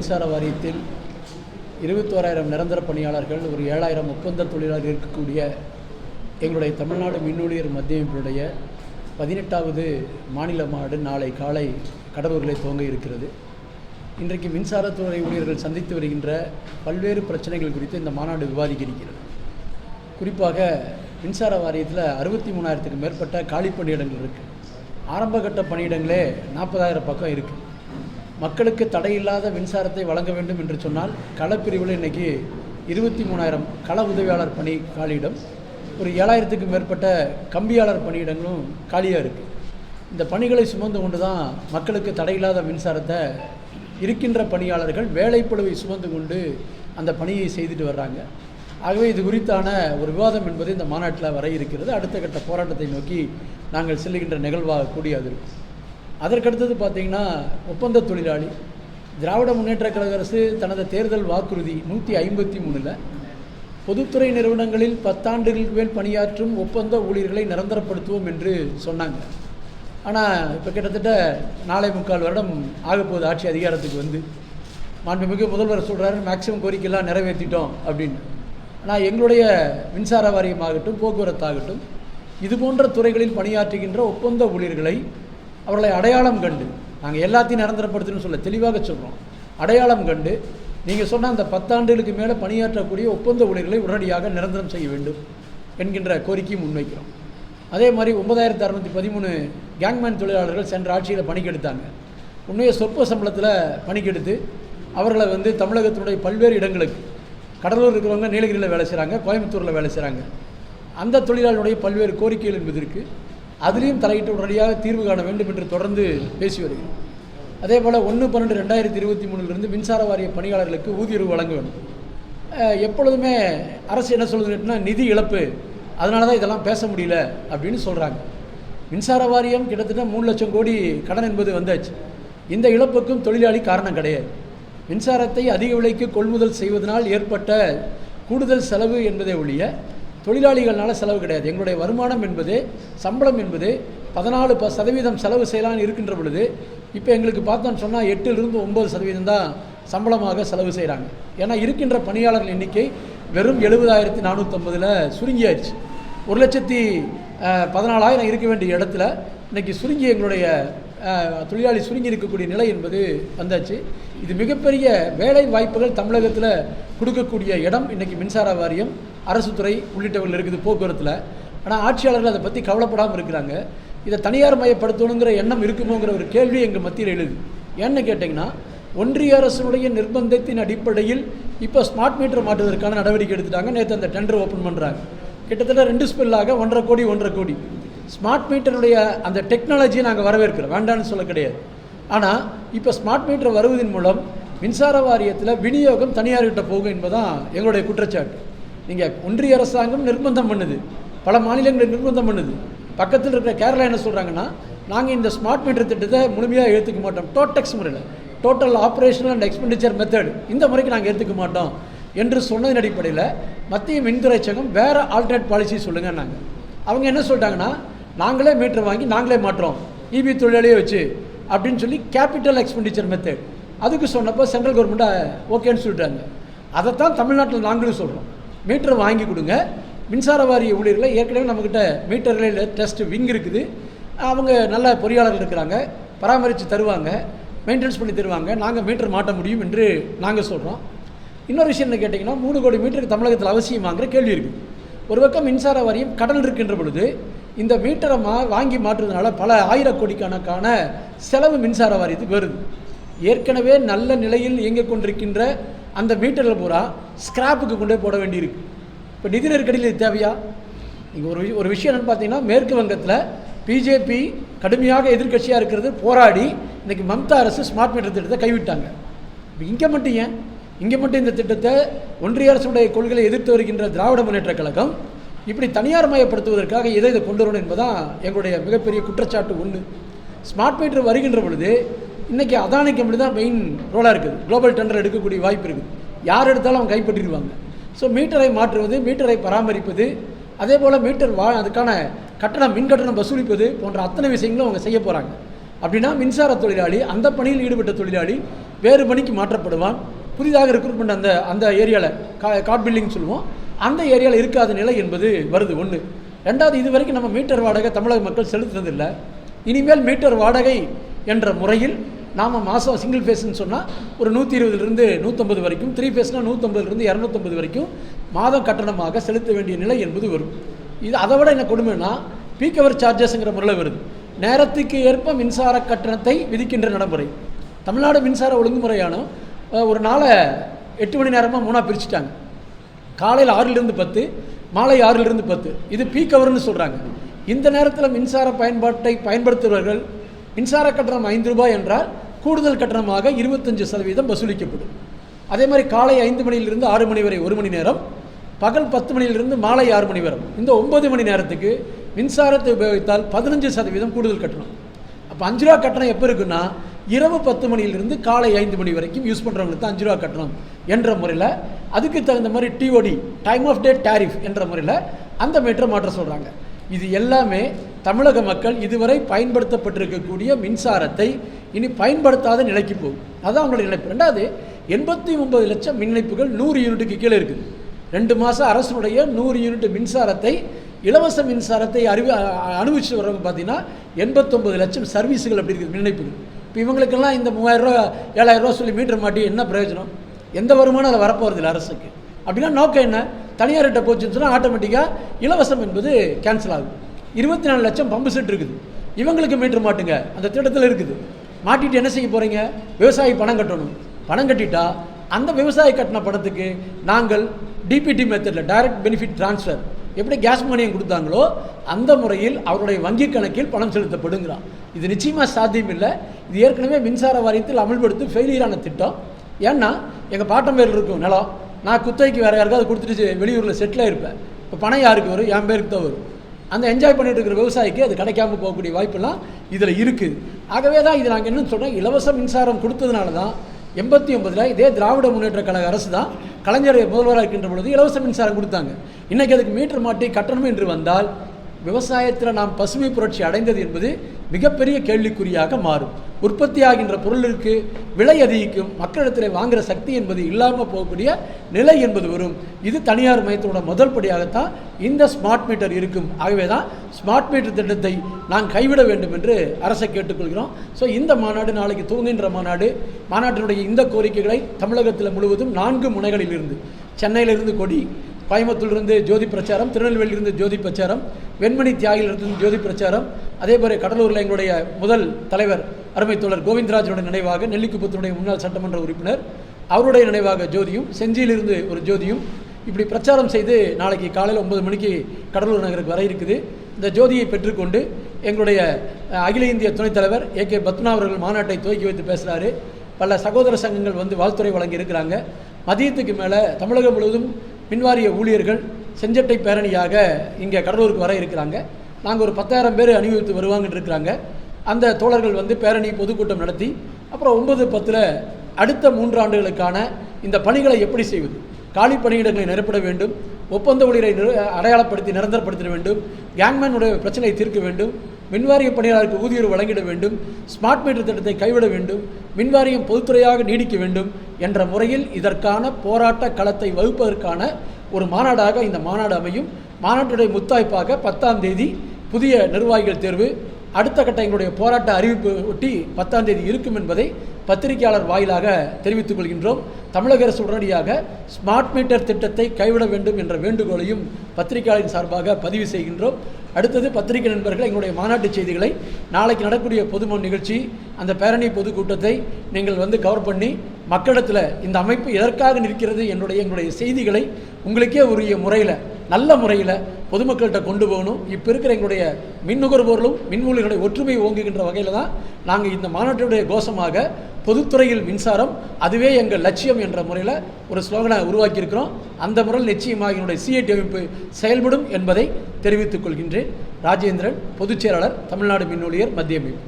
மின்சார வாரியத்தில் இருபத்தோராயிரம் நிரந்தர பணியாளர்கள் ஒரு ஏழாயிரம் ஒப்பந்த தொழிலாளர் இருக்கக்கூடிய எங்களுடைய தமிழ்நாடு மின்னூழியர் மத்திய அமைப்பினுடைய பதினெட்டாவது மாநில மாடு நாளை காலை கடலூரில் துவங்க இருக்கிறது. இன்றைக்கு மின்சாரத்துறை ஊழியர்கள் சந்தித்து வருகின்ற பல்வேறு பிரச்சனைகள் குறித்து இந்த மாநாடு விவாதிக்க இருக்கிறது குறிப்பாக மின்சார வாரியத்தில் அறுபத்தி மூணாயிரத்துக்கு மேற்பட்ட காலி பணியிடங்கள் இருக்குது ஆரம்பகட்ட பணியிடங்களே நாற்பதாயிரம் பக்கம் இருக்குது மக்களுக்கு தடையில்லாத மின்சாரத்தை வழங்க வேண்டும் என்று சொன்னால் களப்பிரிவில் இன்றைக்கி இருபத்தி மூணாயிரம் கள உதவியாளர் பணி காலியிடம் ஒரு ஏழாயிரத்துக்கு மேற்பட்ட கம்பியாளர் பணியிடங்களும் காலியாக இருக்குது இந்த பணிகளை சுமந்து கொண்டு தான் மக்களுக்கு தடையில்லாத மின்சாரத்தை இருக்கின்ற பணியாளர்கள் வேலைப்பழுவை சுமந்து கொண்டு அந்த பணியை செய்துட்டு வர்றாங்க. ஆகவே இது குறித்தான ஒரு விவாதம் என்பது இந்த மாநாட்டில் வர இருக்கிறது. அடுத்த கட்ட போராட்டத்தை நோக்கி நாங்கள் செல்லுகின்ற நிகழ்வாக கூடியது இருக்கும். அதற்கடுத்தது பார்த்திங்கன்னா ஒப்பந்த தொழிலாளி. திராவிட முன்னேற்றக் கழக அரசு தனது தேர்தல் வாக்குறுதி நூற்றி ஐம்பத்தி மூணில் பொதுத்துறை நிறுவனங்களில் பத்தாண்டுகளுக்கு மேல் பணியாற்றும் ஒப்பந்த ஊழியர்களை நிரந்தரப்படுத்துவோம் என்று சொன்னாங்க. ஆனால் இப்போ கிட்டத்தட்ட நாளை முக்கால் வருடம் ஆகப்போகுது ஆட்சி அதிகாரத்துக்கு வந்து. மாண்புமிகு முதல்வர் சொல்கிறாரு மேக்சிமம் கோரிக்கையெல்லாம் நிறைவேற்றிட்டோம் அப்படின்னு. ஆனால் எங்களுடைய மின்சார வாரியமாகட்டும் போக்குவரத்தாகட்டும் இது போன்ற துறைகளில் பணியாற்றுகின்ற ஒப்பந்த ஊழியர்களை அவர்களை அடையாளம் கண்டு நாங்கள் எல்லாத்தையும் நிரந்தரப்படுத்தணும்னு சொல்ல தெளிவாக சொல்கிறோம் அடையாளம் கண்டு நீங்கள் சொன்ன அந்த பத்தாண்டுகளுக்கு மேலே பணியாற்றக்கூடிய ஒப்பந்த ஊழியர்களை உடனடியாக நிரந்தரம் செய்ய வேண்டும் என்கின்ற கோரிக்கையும் முன்வைக்கிறோம். அதே மாதிரி ஒன்பதாயிரத்து அறுநூற்றி பதிமூணு கேங்மேன் தொழிலாளர்கள் சென்ற ஆட்சியில் பணிக்கெடுத்தாங்க. உண்மையை சொற்ப சம்பளத்தில் பணிக்கெடுத்து அவர்களை வந்து தமிழகத்தினுடைய பல்வேறு இடங்களுக்கு கடலூர் இருக்கிறவங்க நீலகிரியில் வேலை செய்கிறாங்க கோயம்புத்தூரில் வேலை செய்கிறாங்க அந்த தொழிலாளருடைய பல்வேறு கோரிக்கைகள் என்பது இருக்குது அதுலேயும் தலையிட்டு உடனடியாக தீர்வு காண வேண்டும் என்று தொடர்ந்து பேசி வருகிறேன். அதே போல் ஒன்று பன்னெண்டு ரெண்டாயிரத்தி இருபத்தி மூணுலேருந்து மின்சார வாரிய பணியாளர்களுக்கு ஊதியர்வு வழங்க வேண்டும். எப்பொழுதுமே அரசு என்ன சொல்லுதுன்னா நிதி இழப்பு. அதனால தான் இதெல்லாம் பேச முடியல அப்படின்னு சொல்கிறாங்க மின்சார வாரியம் கிட்டத்தட்ட மூணு லட்சம் கோடி கடன் என்பது வந்தாச்சு. இந்த இழப்புக்கும் தொழிலாளி காரணம் கிடையாது. மின்சாரத்தை அதிக விலைக்கு கொள்முதல் செய்வதனால் ஏற்பட்ட கூடுதல் செலவு என்பதை ஒழிய தொழிலாளிகள்னால செலவு கிடையாது. எங்களுடைய வருமானம் என்பது சம்பளம் என்பது பதினாலு ப சதவீதம் செலவு செய்யலான்னு இருக்கின்ற பொழுது இப்போ எங்களுக்கு பார்த்தோன்னு சொன்னால் எட்டிலிருந்து ஒம்பது சதவீதம் தான் சம்பளமாக செலவு செய்கிறாங்க ஏன்னா இருக்கின்ற பணியாளர்கள் எண்ணிக்கை வெறும் எழுபதாயிரத்தி நானூற்றம்பதில் சுருங்கியாச்சு. ஒரு லட்சத்தி பதினாலாயிரம் இருக்க வேண்டிய இடத்துல இன்றைக்கி சுருங்கி எங்களுடைய தொழிலாளி சுருங்கி இருக்கக்கூடிய நிலை என்பது வந்தாச்சு. இது மிகப்பெரிய வேலை வாய்ப்புகள் தமிழகத்தில் கொடுக்கக்கூடிய இடம். இன்றைக்கி மின்சார வாரியம் அரசு துறை உள்ளிட்டவர்கள் இருக்குது போக்குவரத்தில். ஆனால் ஆட்சியாளர்கள் அதை பற்றி கவலைப்படாமல் இருக்கிறாங்க. இதை தனியார் மயப்படுத்தணுங்கிற எண்ணம் இருக்குமோங்கிற ஒரு கேள்வி எங்கள் மத்தியில் எழுது. ஏன்னு கேட்டிங்கன்னா ஒன்றிய அரசுடைய நிர்பந்தத்தின் அடிப்படையில் இப்போ ஸ்மார்ட் மீட்டர் மாற்றுவதற்கான நடவடிக்கை எடுத்துட்டாங்க. நேற்று அந்த டெண்டர் ஓப்பன் பண்ணுறாங்க கிட்டத்தட்ட ரெண்டு ஸ்பெல்லாக ஒன்றரை கோடி ஒன்றரை கோடி. ஸ்மார்ட் மீட்டருடைய அந்த டெக்னாலஜியை நாங்கள் வரவேற்கிறோம். வேண்டான்னு சொல்ல கிடையாது. ஆனால் இப்போ ஸ்மார்ட் மீட்டர் வருவதன் மூலம் மின்சார வாரியத்தில் விநியோகம் தனியார்கிட்ட போகும் என்பதுதான் எங்களுடைய குற்றச்சாட்டு. நீங்கள் ஒன்றிய அரசாங்கம் நிர்பந்தம் பண்ணுது. பல மாநிலங்கள் நிர்பந்தம் பண்ணுது. பக்கத்தில் இருக்கிற கேரளா என்ன சொல்கிறாங்கன்னா நாங்கள் இந்த ஸ்மார்ட் மீட்டர் திட்டத்தை முழுமையாக ஏற்றுக்க மாட்டோம். டோட்டெக்ஸ் முறையில். Total operational and expenditure method இந்த முறைக்கு நாங்கள் ஏற்றுக்க மாட்டோம் என்று சொன்னதன் அடிப்படையில் மத்திய மின்துறை சங்கம் வேறு ஆல்டர்னேட் பாலிசி சொல்லுங்கள் நாங்கள் அவங்க என்ன சொல்லிட்டாங்கன்னா நாங்களே மீட்டர் வாங்கி நாங்களே மாட்டுறோம் இபி தொழிலாளியே வச்சு அப்படின்னு சொல்லி கேபிட்டல் எக்ஸ்பெண்டிச்சர் மெத்தட் அதுக்கு சொன்னப்போ சென்ட்ரல் கவர்மெண்ட்டை ஓகேன்னு சொல்லிட்டாங்க. அதைத்தான் தமிழ்நாட்டில் நாங்களும் சொல்கிறோம் மீட்டர் வாங்கி கொடுங்க. மின்சார வாரிய ஊழியர்களை ஏற்கனவே நம்மக்கிட்ட மீட்டர்களில் டெஸ்ட் விங் இருக்குது. அவங்க நல்ல பொறியாளர்கள் இருக்கிறாங்க. பராமரித்து தருவாங்க. மெயின்டெனன்ஸ் பண்ணி தருவாங்க. நாங்கள் மீட்டர் மாட்ட முடியும் என்று நாங்கள் சொல்கிறோம் இன்னொரு விஷயம் என்ன கேட்டிங்கன்னா மூணு கோடி மீட்டருக்கு தமிழகத்தில் அவசியமாகிற கேள்வி இருக்குது ஒரு பக்கம் மின்சார வாரியம் கடல் இருக்கின்ற பொழுது இந்த மீட்டரை மா வாங்கி மாற்றுறதுனால பல ஆயிரக்கோடிக்கணக்கான செலவு மின்சார வாரியத்துக்கு வருது. ஏற்கனவே நல்ல நிலையில் இயங்கிக் கொண்டிருக்கின்ற அந்த மீட்டரில் பூரா ஸ்கிராப்புக்கு கொண்டே போட வேண்டியிருக்கு. இப்போ நிதி நெருக்கடியில் இது தேவையா? நீங்கள் ஒரு வி- ஒரு விஷயம் என்னன்னு பார்த்தீங்கன்னா மேற்கு வங்கத்தில் பிஜேபி கடுமையாக எதிர்க்கட்சியாக இருக்கிறது போராடி இன்றைக்கி மம்தா அரசு ஸ்மார்ட் மீட்டர் திட்டத்தை கைவிட்டாங்க. இப்போ இங்கே மட்டும் ஏன்? இங்கே மட்டும் இந்த திட்டத்தை ஒன்றிய அரசுடைய கொள்கையை எதிர்த்து வருகின்ற திராவிட முன்னேற்றக் கழகம் இப்படி தனியார் மயப்படுத்துவதற்காக எதை இதை கொண்டு வரணும் என்பதுதான் எங்களுடைய மிகப்பெரிய குற்றச்சாட்டு ஒன்று ஸ்மார்ட் மீட்டர் வருகின்ற பொழுது இன்றைக்கி அதானி கம்பெனி தான் மெயின் ரோலாக இருக்குது. குளோபல் டெண்டர் எடுக்கக்கூடிய வாய்ப்பு இருக்குது. யார் எடுத்தாலும் அவங்க கைப்பற்றிடுவாங்க. ஸோ மீட்டரை மாற்றுவது மீட்டரை பராமரிப்பது அதே போல் மீட்டர் வா அதுக்கான கட்டணம் மின் கட்டணம் வசூலிப்பது போன்ற அத்தனை விஷயங்களும் அவங்க செய்ய போகிறாங்க அப்படின்னா மின்சார தொழிலாளி அந்த பணியில் ஈடுபட்ட தொழிலாளி வேறு பணிக்கு மாற்றப்படுவான். புதிதாக ரெக்ரூட்மெண்ட் அந்த அந்த ஏரியாவில் கா காட் பில்டிங் சொல்லுவோம். அந்த ஏரியாவில் இருக்காத நிலை என்பது வருது. ஒன்று ரெண்டாவது இது வரைக்கும் நம்ம மீட்டர் வாடகை தமிழக மக்கள் செலுத்தினதில்லை. இனிமேல் மீட்டர் வாடகை என்ற முறையில் நாம் மாதம் சிங்கிள் ஃபேஸ்னு சொன்னால் ஒரு நூற்றி இருபதுலேருந்து நூற்றம்பது வரைக்கும் த்ரீ ஃபேஸ்னால் நூற்றம்பதுலேருந்து இரநூத்தம்பது வரைக்கும் மாதம் கட்டணமாக செலுத்த வேண்டிய நிலை என்பது வரும். இது அதை விட என்ன கொடுமைன்னா பீக் அவர் சார்ஜஸ்ங்கிற முறையில் வருது. நேரத்துக்கு ஏற்ப மின்சார கட்டணத்தை விதிக்கின்ற நடைமுறை. தமிழ்நாடு மின்சார ஒழுங்குமுறையான ஒரு நாளை எட்டு மணி நேரமாக மூணாக பிரிச்சுட்டாங்க. காலையில் ஆறிலிருந்து பத்து மாலை ஆறிலிருந்து பத்து. இது பீக் அவர்னு சொல்கிறாங்க இந்த நேரத்தில் மின்சார பயன்பாட்டை பயன்படுத்துபவர்கள் மின்சார கட்டணம் ஐந்து ரூபாய் என்றால் கூடுதல் கட்டணமாக இருபத்தஞ்சு சதவீதம் வசூலிக்கப்படும். அதே மாதிரி காலை ஐந்து மணியிலிருந்து ஆறு மணி வரை ஒரு மணி நேரம் பகல் பத்து மணியிலிருந்து மாலை ஆறு மணி வரை. இந்த ஒன்பது மணி நேரத்துக்கு மின்சாரத்தை உபயோகித்தால் பதினஞ்சு சதவீதம் கூடுதல் கட்டணம். அப்போ அஞ்சு ரூபா கட்டணம் எப்போ இருக்குன்னா இரவு பத்து மணியிலிருந்து காலை ஐந்து மணி வரைக்கும் யூஸ் பண்ணுறவங்களுக்கு தான் அஞ்சு ரூபா கட்டணம் என்ற முறையில் அதுக்கு தகுந்த மாதிரி TOD time of day tariff என்ற முறையில் அந்த மீட்டரை மாற்ற சொல்கிறாங்க இது எல்லாமே தமிழக மக்கள் இதுவரை பயன்படுத்தப்பட்டிருக்கக்கூடிய மின்சாரத்தை இனி பயன்படுத்தாத நிலைக்கு போகும். அதுதான் அவங்களுடைய இணைப்பு ரெண்டாவது எண்பத்தி ஒன்பது லட்சம் மின் இணைப்புகள் நூறு யூனிட்டுக்கு கீழே இருக்குது. ரெண்டு மாதம் அரசுடைய நூறு யூனிட் மின்சாரத்தை இலவச மின்சாரத்தை அறிவி அனுபவிச்சு வர்றவங்க பார்த்தீங்கன்னா எண்பத்தொம்பது லட்சம் சர்வீஸுகள் அப்படி இருக்குது மின் இணைப்புகள். இப்போ இவங்களுக்கெல்லாம் இந்த மூவாயிரரூவா ஏழாயிரரூவா சொல்லி மீட்டர் மாட்டி என்ன பிரயோஜனம்? எந்த வருமானம் அதில் வரப்போகிறதில்ல அரசுக்கு. அப்படின்னா நோக்கம் என்ன? தனியார்கிட்ட போச்சுன்னு சொன்னால் ஆட்டோமேட்டிக்காக இலவசம் என்பது கேன்சல் ஆகுது. இருபத்தி நாலு லட்சம் பம்பு செட் இருக்குது. இவங்களுக்கு மீட்டர் மாட்டுங்க. அந்த திட்டத்தில் இருக்குது. மாட்டிட்டு என்ன செய்ய போகிறீங்க விவசாயி பணம் கட்டணும். பணம் கட்டிட்டா அந்த விவசாயி கட்டின பணத்துக்கு நாங்கள் டிபிடி மெத்தடில் டைரக்ட் பெனிஃபிட் ட்ரான்ஸ்ஃபர் எப்படி கேஸ் மணியம் கொடுத்தாங்களோ அந்த முறையில் அவருடைய வங்கி கணக்கில் பணம் செலுத்தப்படுங்கிறான் இது நிச்சயமாக சாத்தியம் இல்லை இது ஏற்கனவே மின்சார வாரியத்தில் அமல்படுத்தி ஃபெயிலியரான திட்டம். ஏன்னா எங்கள் பாட்டம் பேரில் இருக்கும் நிலம். நான் குத்தகைக்கு வேறு யாருக்காவது கொடுத்துட்டு வெளியூரில் செட்டில் இருப்பேன் இப்போ பணம் யாருக்கு வரும்? என் பேருக்கு தான் வரும். அந்த என்ஜாய் பண்ணிட்டு இருக்கிற விவசாயிக்கு அது கிடைக்காம போகக்கூடிய வாய்ப்பெல்லாம் இதில் இருக்குது ஆகவே தான் இது நாங்கள் என்னன்னு சொல்கிறோம் இலவச மின்சாரம் கொடுத்ததுனால தான் எண்பத்தி ஒன்பதில் இதே திராவிட முன்னேற்ற கழக அரசு தான் கலைஞரை முதல்வராக இருக்கின்ற பொழுது இலவச மின்சாரம் கொடுத்தாங்க. இன்றைக்கி அதுக்கு மீட்டர் மாட்டி கட்டணம் என்று வந்தால் விவசாயத்தில் நாம் பசுமை புரட்சி அடைந்தது என்பது மிகப்பெரிய கேள்விக்குறியாக மாறும். உற்பத்தியாகின்ற பொருளிற்கு விலை அதிகிக்கும் மக்களிடத்தில் வாங்குகிற சக்தி என்பது இல்லாமல் போகக்கூடிய நிலை என்பது வரும். இது தனியார் மையத்தோட முதல் படியாகத்தான் இந்த ஸ்மார்ட் மீட்டர் இருக்கும். ஆகவே தான் ஸ்மார்ட் மீட்டர் திட்டத்தை நாம் கைவிட வேண்டும் என்று அரசை கேட்டுக்கொள்கிறோம். ஸோ இந்த மாநாடு நாளைக்கு தூங்குகின்ற மாநாடு மாநாட்டினுடைய இந்த கோரிக்கைகளை தமிழகத்தில் முழுவதும் நான்கு முனைகளில் இருந்து சென்னையிலிருந்து கொடி கோயம்புத்தூர்லேருந்து ஜோதி பிரச்சாரம் திருநெல்வேலியிலிருந்து ஜோதி பிரச்சாரம் வெண்மணி தியாகிலிருந்து ஜோதி பிரச்சாரம் அதே போல கடலூரில் எங்களுடைய முதல் தலைவர் அருமை தோழர் கோவிந்தராஜனுடைய நினைவாக நெல்லிக்குப்பத்தினுடைய முன்னாள் சட்டமன்ற உறுப்பினர் அவருடைய நினைவாக ஜோதியும் செஞ்சியிலிருந்து ஒரு ஜோதியும் இப்படி பிரச்சாரம் செய்து நாளைக்கு காலையில் ஒன்பது மணிக்கு கடலூர் நகருக்கு வர இருக்குது. இந்த ஜோதியை பெற்றுக்கொண்டு எங்களுடைய அகில இந்திய துணைத் தலைவர் ஏ கே பத்னா அவர்கள் மாநாட்டை துவக்கி வைத்து பேசுகிறாரு பல சகோதர சங்கங்கள் வந்து வாழ்த்துறை வழங்கி இருக்கிறாங்க மதியத்துக்கு மேலே தமிழகம் முழுவதும் மின்வாரிய ஊழியர்கள் செஞ்சட்டை பேரணியாக இங்கே கடலூருக்கு வர இருக்கிறாங்க. நாங்கள் ஒரு பத்தாயிரம் பேர் அணிவித்து வருவாங்கன்னு இருக்கிறாங்க. அந்த தோழர்கள் வந்து பேரணி பொதுக்கூட்டம் நடத்தி அப்புறம் ஒன்பது பத்தில் அடுத்த மூன்று ஆண்டுகளுக்கான இந்த பணிகளை எப்படி செய்வது? காலி பணியிடங்களை நிரப்பிட வேண்டும். ஒப்பந்த ஊழியரை அடையாளப்படுத்தி நிரந்தரப்படுத்த வேண்டும். கேங்மேனுடைய பிரச்சனையை தீர்க்க வேண்டும். மின்வாரிய பணியாளருக்கு ஊதியர் வழங்கிட வேண்டும். ஸ்மார்ட் மீட்டர் திட்டத்தை கைவிட வேண்டும். மின்வாரியம் பொதுத்துறையாக நீடிக்க வேண்டும். என்ற முறையில் இதற்கான போராட்ட களத்தை வகுப்பதற்கான ஒரு மாநாடாக இந்த மாநாடு அமையும். மாநாட்டுடைய முத்தாய்ப்பாக பத்தாம் தேதி புதிய நிர்வாகிகள் தேர்வு அடுத்த கட்ட எங்களுடைய போராட்ட அறிவிப்பு ஒட்டி பத்தாம் தேதி இருக்கும் என்பதை பத்திரிகையாளர் வாயிலாக தெரிவித்துக் கொள்கின்றோம். தமிழக அரசு உடனடியாக ஸ்மார்ட் மீட்டர் திட்டத்தை கைவிட வேண்டும் என்ற வேண்டுகோளையும் பத்திரிகையாளரின் சார்பாக பதிவு செய்கின்றோம். அடுத்தது பத்திரிகை நண்பர்கள் எங்களுடைய மாநாட்டு செய்திகளை நாளைக்கு நடக்கூடிய பொதுமன் நிகழ்ச்சி அந்த பேரணி பொதுக்கூட்டத்தை நீங்கள் வந்து கவர் பண்ணி மக்களிடத்தில் இந்த அமைப்பு எதற்காக நிற்கிறது என்னுடைய எங்களுடைய செய்திகளை உங்களுக்கே உரிய முறையில் நல்ல முறையில் பொதுமக்கள்கிட்ட கொண்டு போகணும். இப்போ இருக்கிற எங்களுடைய மின் நுகர்வோர்களும் மின்மூலிகளுடைய ஒற்றுமை ஓங்குகின்ற வகையில் தான் நாங்கள் இந்த மாநாட்டினுடைய கோஷமாக பொதுத்துறையில் மின்சாரம் அதுவே எங்கள் லட்சியம் என்ற முறையில் ஒரு ஸ்லோகனை உருவாக்கியிருக்கிறோம். அந்த முறையில் நிச்சயமாக என்னுடைய சிஐடி அமைப்பு செயல்படும் என்பதை தெரிவித்துக் கொள்கின்றேன். ராஜேந்திரன் பொதுச் செயலாளர் தமிழ்நாடு மின் ஊழியர் மத்திய அமைப்பு.